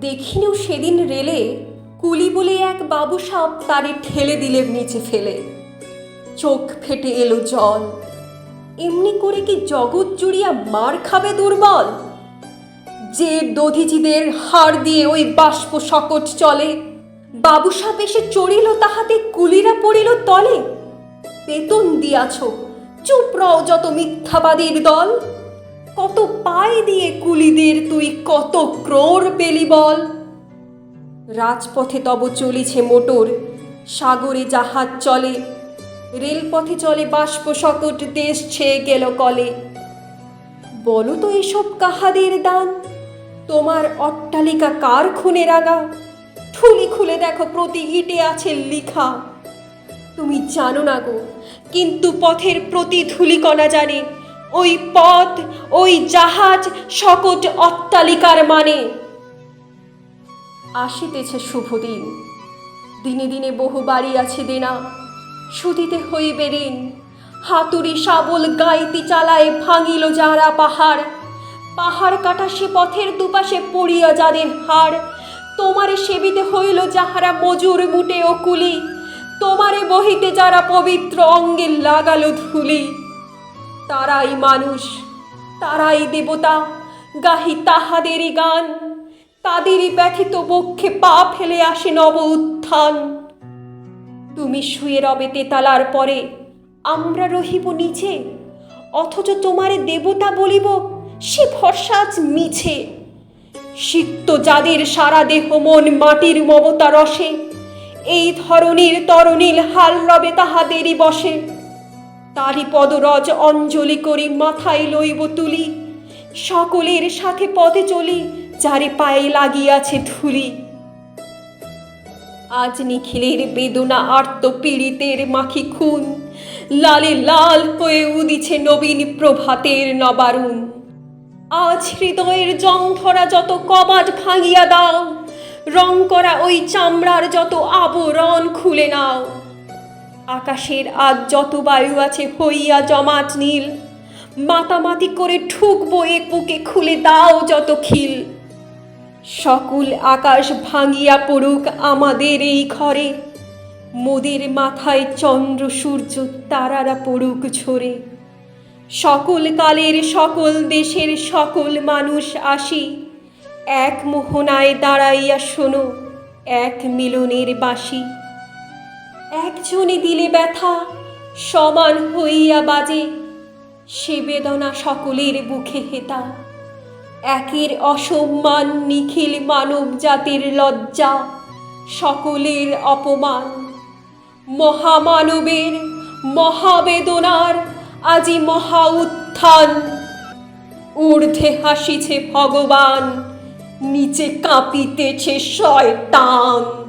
দেখিনু সেদিন রেলে কুলি বলে এক বাবু সাপ তারে ঠেলে দিলে নিচে ফেলে। চোখ ফেটে এলো জল। এমনি করে কি জগৎ জুড়িয়া মার খাবে দুর্বল? যে দধিজিদের হাড় দিয়ে ওই বাষ্প সকট চলে, বাবু সাপ এসে চড়িল তাহাতে, কুলিরা পড়িল তলে। বেতন দিয়াছ, চুপ রও যত মিথ্যাবাদীর দল। কত পায়ে দিয়ে কুলিদের তুই কত ক্রোর পেলি বল? রাজপথে তব চলিছে মোটর, সাগরে জাহাজ চলে, রেলপথে চলে বাষ্প সকট দেশ ছেয়ে গেল কলে। বলো তো এসব কাহাদের দান? তোমার অট্টালিকা কার খুনে রাগা ঠুলি খুলে দেখো প্রতি ইটে আছে লিখা। তুমি জানো না গো, কিন্তু পথের প্রতি ধুলিকণা জানে ওই পথ, ওই জাহাজ সকট অট্টালিকার মানে। আসিতেছে শুভ দিন। দিনে দিনে বহু বাড়ি আছে দেনা। সুদিতে হইবে ঋণ। হাতুড়ি শাবল গাইতি চালায় ভাঙিল যারা পাহাড়। পাহাড় কাটা সে পথের দুপাশে পড়িয়া যাদের হাড়। তোমারে সেবিতে হইল যাহারা মজুর মুটে ও কুলি তোমারে বহিতে যারা পবিত্র অঙ্গে লাগালো ধুলি। তারাই মানুষ, তারাই দেবতা, গাহি তাহাদেরই গান, তাদেরই ব্যথিত বক্ষে পা ফেলে আসে নব উত্থান। তুমি শুয়ে রবে তেতালার পরে, আমরা রহিব নিচে, অথচ তোমারে দেবতা বলিব, সে ভরসা আজ মিছে। সিক্ত যাদের সারা দেহ মন মাটির মমতা রসে, এই ধরনের তরণীল হাল রবে তাহাদেরই বসে। তারি পদরজ অঞ্জলি করি মাথায় লইব তুলি। সকলের সাথে পথে চলি, যারে পায়ে লাগিয়াছে ধুলি। আজ নিখিলের বেদনা আর্ত পীড়িতের মাখি খুন। লালে লাল হয়ে উদিছে নবীন প্রভাতের নবারুণ। আজ হৃদয়ের জং ধরা যত কবাট ভাঙিয়া দাও, রং করা ওই চামড়ার যত আবরণ খুলে নাও। আকাশের আজ যত বায়ু আছে হইয়া জমাট নীল। মাতামাতি করে ঠুকবো এ বুকে, খুলে দাও যত খিল। সকল আকাশ ভাঙিয়া পড়ুক আমাদের এই ঘরে। মোদের মাথায় চন্দ্র, সূর্য, তারারা পড়ুক ঝরে। সকল কালের, সকল দেশের, সকল মানুষ আসি। এক মোহনায় দাঁড়াইয়া শোনো, এক মিলনের বাঁশি একজনে দিলে ব্যথা, সমান হইয়া বাজে। সে বেদনা সকলের বুকে হেতা। একের অসম্মান নিখিল মানব জাতির লজ্জা, সকলের অপমান। মহামানবের মহাবেদনার আজি মহা উত্থান। ঊর্ধ্বে হাসিছে ভগবান, নিচে কাঁপিতেছে শয়তান।